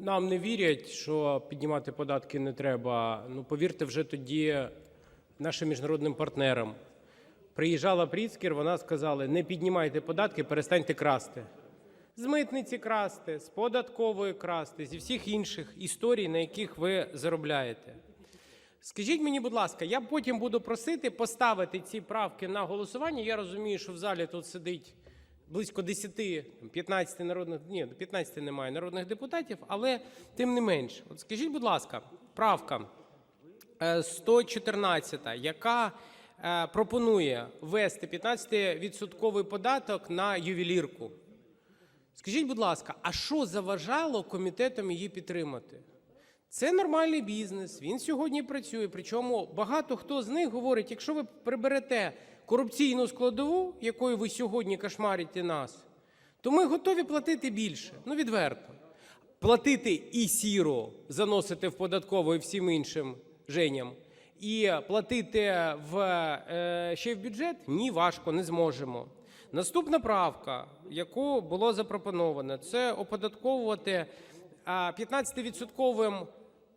нам не вірять, що піднімати податки не треба. Ну, повірте вже тоді нашим міжнародним партнерам. Приїжджала Пріцкер, вона сказала: не піднімайте податки, перестаньте красти. З митниці красти, з податкової красти, зі всіх інших історій, на яких ви заробляєте. Скажіть мені, будь ласка, я потім буду просити поставити ці правки на голосування. Я розумію, що в залі тут сидить близько 10-15 народних, ні, 15 немає народних депутатів, але тим не менш. От скажіть, будь ласка, правка е, 114, яка е, пропонує ввести 15% податок на ювелірку. Скажіть, будь ласка, а що заважало комітетам її підтримати? Це нормальний бізнес, він сьогодні працює. Причому багато хто з них говорить, якщо ви приберете корупційну складову, якою ви сьогодні кошмарите нас, то ми готові платити більше. Ну, відверто. Платити і сіру заносити в податкову і всім іншим женям, і платити в, е, ще в бюджет ні, важко, не зможемо. Наступна правка, яку було запропоновано, це оподатковувати а, 15%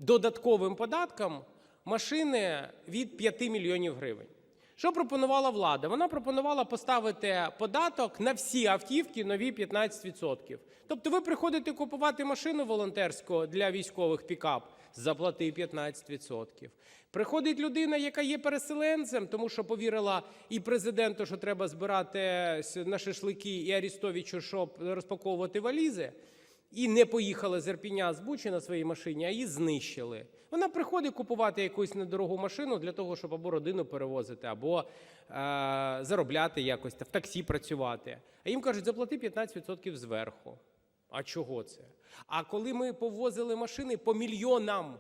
додатковим податком машини від 5 мільйонів гривень. Що пропонувала влада? Вона пропонувала поставити податок на всі автівки нові 15%. Тобто ви приходите купувати машину волонтерську для військових пікап, заплати 15%. Приходить людина, яка є переселенцем, тому що повірила і президенту, що треба збирати на шашлики, і Арістовичу, щоб розпаковувати валізи, і не поїхала з Ірпіня з Бучі на своїй машині, а її знищили. Вона приходить купувати якусь недорогу машину для того, щоб або родину перевозити, або е, заробляти якось, та в таксі працювати. А їм кажуть, заплати 15% зверху. А чого це? А коли ми повозили машини по мільйонам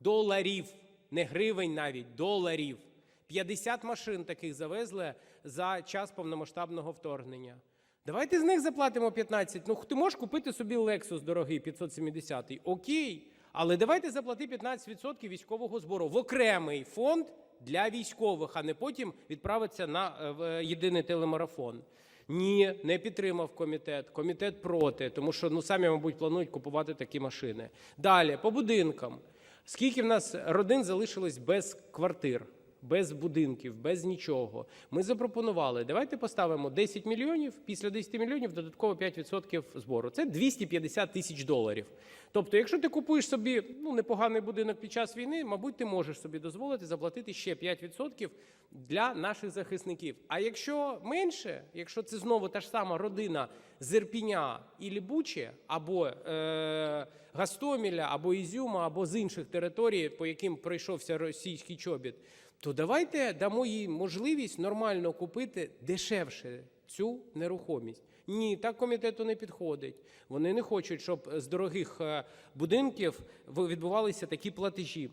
доларів, не гривень навіть, доларів, 50 машин таких завезли за час повномасштабного вторгнення. Давайте з них заплатимо 15. Ну, ти можеш купити собі Lexus дорогий 570 Окей. Але давайте заплати 15% військового збору в окремий фонд для військових, а не потім відправитися на е, е, єдиний телемарафон. Ні, не підтримав комітет. Комітет проти, тому що ну самі, мабуть, планують купувати такі машини. Далі по будинкам. Скільки в нас родин залишилось без квартир? Без будинків, без нічого. Ми запропонували, давайте поставимо 10 мільйонів, після 10 мільйонів додатково 5% збору. Це 250 тисяч доларів. Тобто, якщо ти купуєш собі ну, непоганий будинок під час війни, мабуть, ти можеш собі дозволити заплатити ще 5% для наших захисників. А якщо менше, якщо це знову та ж сама родина з Ірпіня і Лібучі, або е, Гастоміля, або Ізюма, або з інших територій, по яким пройшовся російський чобіт, то давайте дамо їй можливість нормально купити дешевше цю нерухомість. Ні, так комітету не підходить. Вони не хочуть, щоб з дорогих е, будинків відбувалися такі платежі.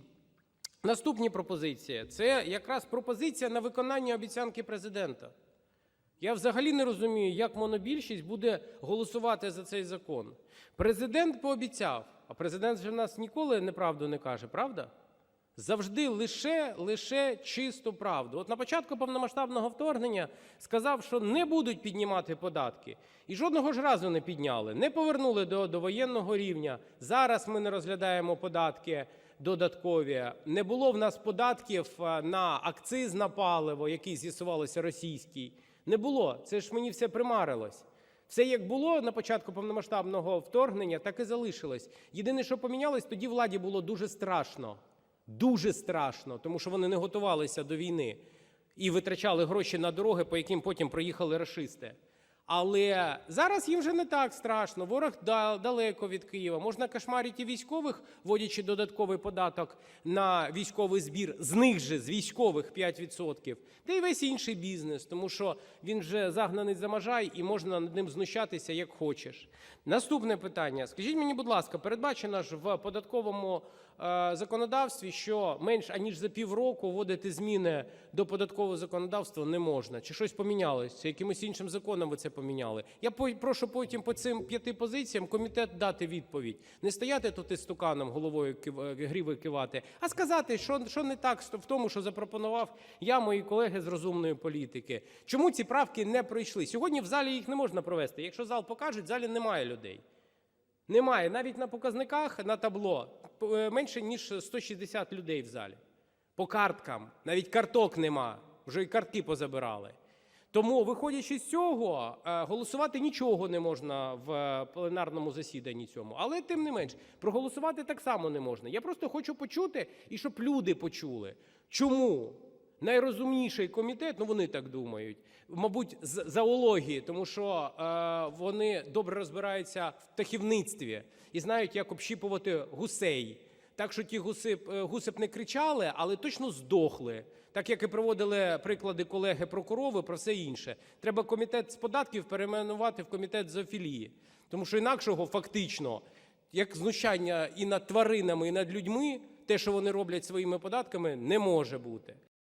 Наступні пропозиції це якраз пропозиція на виконання обіцянки президента. Я взагалі не розумію, як монобільшість буде голосувати за цей закон. Президент пообіцяв, а президент же в нас ніколи неправду не каже, правда? Завжди лише лише чисту правду. От на початку повномасштабного вторгнення сказав, що не будуть піднімати податки. І жодного ж разу не підняли, не повернули до, воєнного рівня. Зараз ми не розглядаємо податки додаткові. Не було в нас податків е, на акциз на паливо, який з'ясувалося російський. Не було. Це ж мені все примарилось. Все як було на початку повномасштабного вторгнення, так і залишилось. Єдине, що помінялось, тоді владі було дуже страшно. Дуже страшно, тому що вони не готувалися до війни і витрачали гроші на дороги, по яким потім проїхали рашисти. Але зараз їм вже не так страшно. Ворог далеко від Києва. Можна кошмарити військових, вводячи додатковий податок на військовий збір, з них же з військових 5%, та й весь інший бізнес, тому що він вже загнаний за можай і можна над ним знущатися як хочеш. Наступне питання: скажіть мені, будь ласка, передбачено ж в податковому е, законодавстві, що менш аніж за півроку вводити зміни до податкового законодавства не можна. Чи щось помінялось? Чи якимось іншим законом ви це поміняли? Я прошу потім по цим п'яти позиціям комітет дати відповідь. Не стояти тут із стуканом головою гріви кивати, а сказати, що, що не так в тому, що запропонував я, мої колеги з розумної політики. Чому ці правки не пройшли? Сьогодні в залі їх не можна провести. Якщо зал покаже, в залі немає людей. Немає. Навіть на показниках на табло е, менше, ніж 160 людей в залі. По карткам. Навіть карток нема. Вже і картки позабирали. Тому, виходячи з цього, е, голосувати нічого не можна в пленарному засіданні цьому. Але тим не менш, проголосувати так само не можна. Я просто хочу почути і щоб люди почули. Чому? Найрозумніший комітет, ну вони так думають, мабуть, з зоології, тому що е, вони добре розбираються в птахівництві і знають, як общіпувати гусей. Так що ті гуси, е, гуси б не кричали, але точно здохли. Так як і проводили приклади колеги про корови, про все інше. Треба комітет з податків перейменувати в комітет зоофілії. Тому що інакшого фактично, як знущання і над тваринами, і над людьми, те, що вони роблять своїми податками, не може бути.